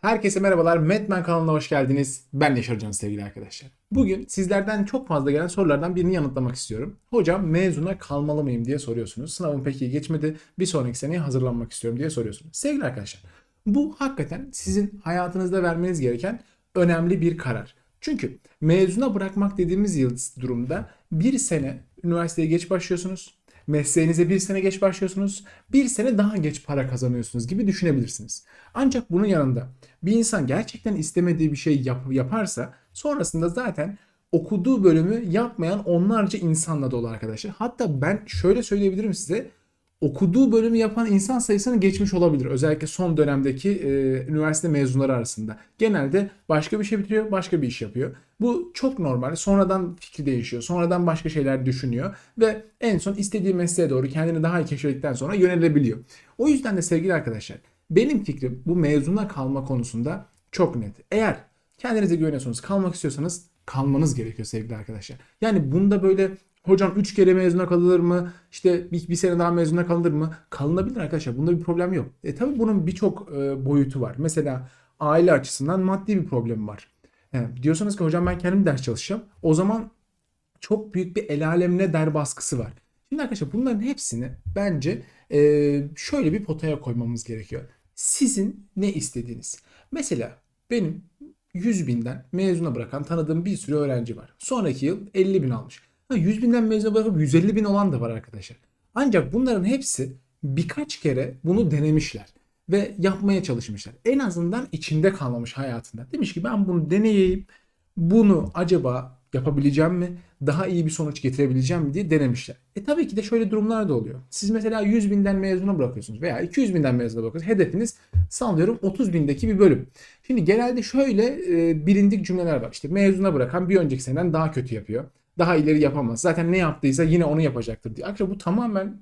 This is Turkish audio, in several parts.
Herkese merhabalar. Madman kanalına hoş geldiniz. Ben Yaşar Can sevgili arkadaşlar. Bugün sizlerden çok fazla gelen sorulardan birini yanıtlamak istiyorum. Hocam mezuna kalmalı mıyım diye soruyorsunuz. Sınavım pek iyi geçmedi. Bir sonraki seneye hazırlanmak istiyorum diye soruyorsunuz. Sevgili arkadaşlar bu hakikaten sizin hayatınızda vermeniz gereken önemli bir karar. Çünkü mezuna bırakmak dediğimiz yıl durumda bir sene üniversiteye geç başlıyorsunuz. Mesleğinize bir sene geç başlıyorsunuz. Bir sene daha geç para kazanıyorsunuz gibi düşünebilirsiniz. Ancak bunun yanında bir insan gerçekten istemediği bir şey yap- yaparsa sonrasında zaten okuduğu bölümü yapmayan onlarca insanla dolu arkadaşlar. Hatta ben şöyle söyleyebilirim size okuduğu bölümü yapan insan sayısını geçmiş olabilir. Özellikle son dönemdeki e, üniversite mezunları arasında. Genelde başka bir şey bitiriyor, başka bir iş yapıyor. Bu çok normal. Sonradan fikri değişiyor. Sonradan başka şeyler düşünüyor ve en son istediği mesleğe doğru kendini daha iyi keşfettikten sonra yönelebiliyor. O yüzden de sevgili arkadaşlar, benim fikrim bu mezuna kalma konusunda çok net. Eğer kendinize güveniyorsanız, kalmak istiyorsanız kalmanız gerekiyor sevgili arkadaşlar. Yani bunda böyle hocam 3 kere mezuna kalınır mı? İşte bir, bir sene daha mezuna kalınır mı? Kalınabilir arkadaşlar. Bunda bir problem yok. E tabi bunun birçok e, boyutu var. Mesela aile açısından maddi bir problem var. Yani diyorsanız ki hocam ben kendim ders çalışacağım. O zaman çok büyük bir el alemine der baskısı var. Şimdi arkadaşlar bunların hepsini bence e, şöyle bir potaya koymamız gerekiyor. Sizin ne istediğiniz. Mesela benim 100 binden mezuna bırakan tanıdığım bir sürü öğrenci var. Sonraki yıl 50 bin almış. Ha, 100 binden mezuna bırakıp 150 bin olan da var arkadaşlar. Ancak bunların hepsi birkaç kere bunu denemişler ve yapmaya çalışmışlar. En azından içinde kalmamış hayatında. Demiş ki ben bunu deneyeyim. Bunu acaba yapabileceğim mi? Daha iyi bir sonuç getirebileceğim mi diye denemişler. E tabii ki de şöyle durumlar da oluyor. Siz mesela 100 binden mezuna bırakıyorsunuz veya 200 binden mezuna bırakıyorsunuz. Hedefiniz sallıyorum 30 bindeki bir bölüm. Şimdi genelde şöyle e, bilindik cümleler var. İşte mezuna bırakan bir önceki seneden daha kötü yapıyor. Daha ileri yapamaz. Zaten ne yaptıysa yine onu yapacaktır diye. Arkadaşlar bu tamamen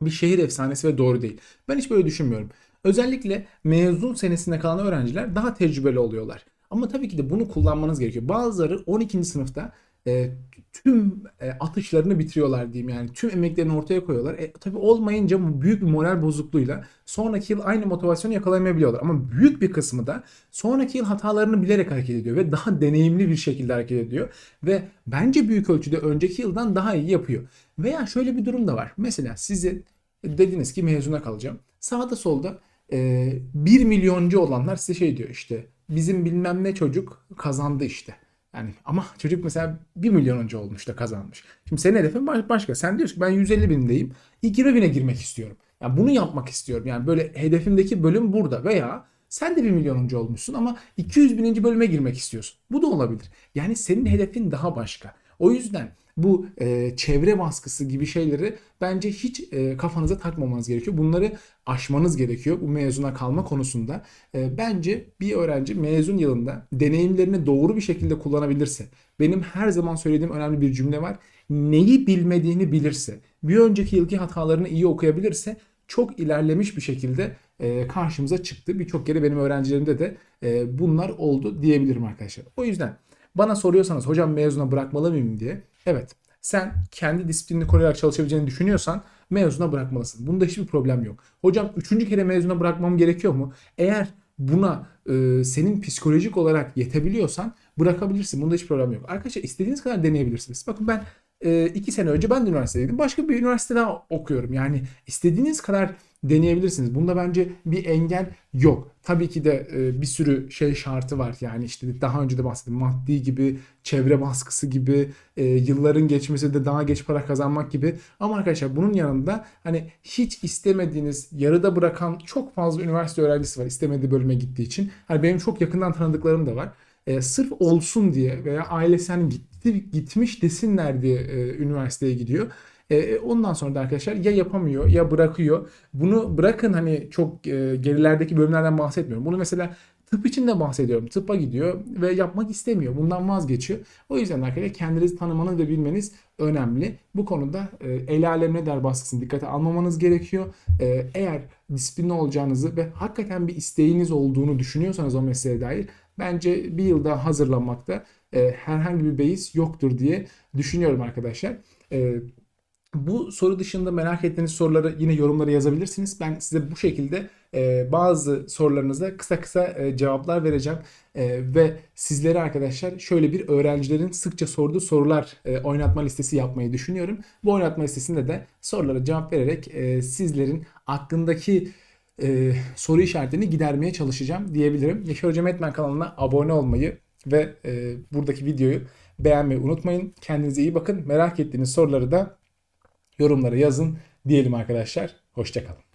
bir şehir efsanesi ve doğru değil. Ben hiç böyle düşünmüyorum. Özellikle mezun senesinde kalan öğrenciler daha tecrübeli oluyorlar. Ama tabii ki de bunu kullanmanız gerekiyor. Bazıları 12. sınıfta e, tüm e, atışlarını bitiriyorlar diyeyim yani tüm emeklerini ortaya koyuyorlar. E, tabii olmayınca büyük bir moral bozukluğuyla sonraki yıl aynı motivasyonu yakalayamayabiliyorlar. Ama büyük bir kısmı da sonraki yıl hatalarını bilerek hareket ediyor ve daha deneyimli bir şekilde hareket ediyor ve bence büyük ölçüde önceki yıldan daha iyi yapıyor. Veya şöyle bir durum da var. Mesela sizi dediniz ki mezuna kalacağım. Sağda solda e, 1 milyoncu olanlar size şey diyor işte bizim bilmem ne çocuk kazandı işte. Yani ama çocuk mesela 1 milyonuncu olmuş da kazanmış. Şimdi senin hedefin baş- başka. Sen diyorsun ki ben 150 bindeyim. İlk 20 bine girmek istiyorum. Yani bunu yapmak istiyorum. Yani böyle hedefimdeki bölüm burada. Veya sen de 1 milyonuncu olmuşsun ama 200 bininci bölüme girmek istiyorsun. Bu da olabilir. Yani senin hedefin daha başka. O yüzden bu e, çevre baskısı gibi şeyleri bence hiç e, kafanıza takmamanız gerekiyor. Bunları aşmanız gerekiyor bu mezuna kalma konusunda. E, bence bir öğrenci mezun yılında deneyimlerini doğru bir şekilde kullanabilirse, benim her zaman söylediğim önemli bir cümle var. Neyi bilmediğini bilirse, bir önceki yılki hatalarını iyi okuyabilirse çok ilerlemiş bir şekilde e, karşımıza çıktı. Birçok kere benim öğrencilerimde de e, bunlar oldu diyebilirim arkadaşlar. O yüzden bana soruyorsanız hocam mezuna bırakmalı mıyım diye. Evet sen kendi disiplinini koruyarak çalışabileceğini düşünüyorsan mezuna bırakmalısın. Bunda hiçbir problem yok. Hocam üçüncü kere mezuna bırakmam gerekiyor mu? Eğer buna e, senin psikolojik olarak yetebiliyorsan bırakabilirsin. Bunda hiç problem yok. Arkadaşlar istediğiniz kadar deneyebilirsiniz. Bakın ben e, iki sene önce ben de üniversitedeydim. Başka bir üniversitede daha okuyorum. Yani istediğiniz kadar deneyebilirsiniz. Bunda bence bir engel yok. Tabii ki de e, bir sürü şey şartı var. Yani işte daha önce de bahsettim. Maddi gibi, çevre baskısı gibi, e, yılların geçmesi de daha geç para kazanmak gibi. Ama arkadaşlar bunun yanında hani hiç istemediğiniz, yarıda bırakan çok fazla üniversite öğrencisi var. istemediği bölüme gittiği için. Hani benim çok yakından tanıdıklarım da var. E, sırf olsun diye veya ailesi hani gitti, gitmiş desinler diye e, üniversiteye gidiyor. E, ondan sonra da arkadaşlar ya yapamıyor ya bırakıyor. Bunu bırakın hani çok e, gerilerdeki bölümlerden bahsetmiyorum. Bunu mesela tıp için de bahsediyorum. Tıbba gidiyor ve yapmak istemiyor. Bundan vazgeçiyor. O yüzden arkadaşlar kendinizi tanımanız ve bilmeniz önemli. Bu konuda e, el alem ne der baskısını dikkate almamanız gerekiyor. E, eğer disiplinli olacağınızı ve hakikaten bir isteğiniz olduğunu düşünüyorsanız o mesleğe dair bence bir yıl daha hazırlanmakta e, herhangi bir beis yoktur diye düşünüyorum arkadaşlar. E, bu soru dışında merak ettiğiniz soruları yine yorumlara yazabilirsiniz. Ben size bu şekilde e, bazı sorularınıza kısa kısa e, cevaplar vereceğim. E, ve sizlere arkadaşlar şöyle bir öğrencilerin sıkça sorduğu sorular e, oynatma listesi yapmayı düşünüyorum. Bu oynatma listesinde de sorulara cevap vererek e, sizlerin aklındaki e, soru işaretlerini gidermeye çalışacağım diyebilirim. Yaşar Hocam Etmen kanalına abone olmayı ve e, buradaki videoyu beğenmeyi unutmayın. Kendinize iyi bakın. Merak ettiğiniz soruları da yorumlara yazın diyelim arkadaşlar. Hoşçakalın.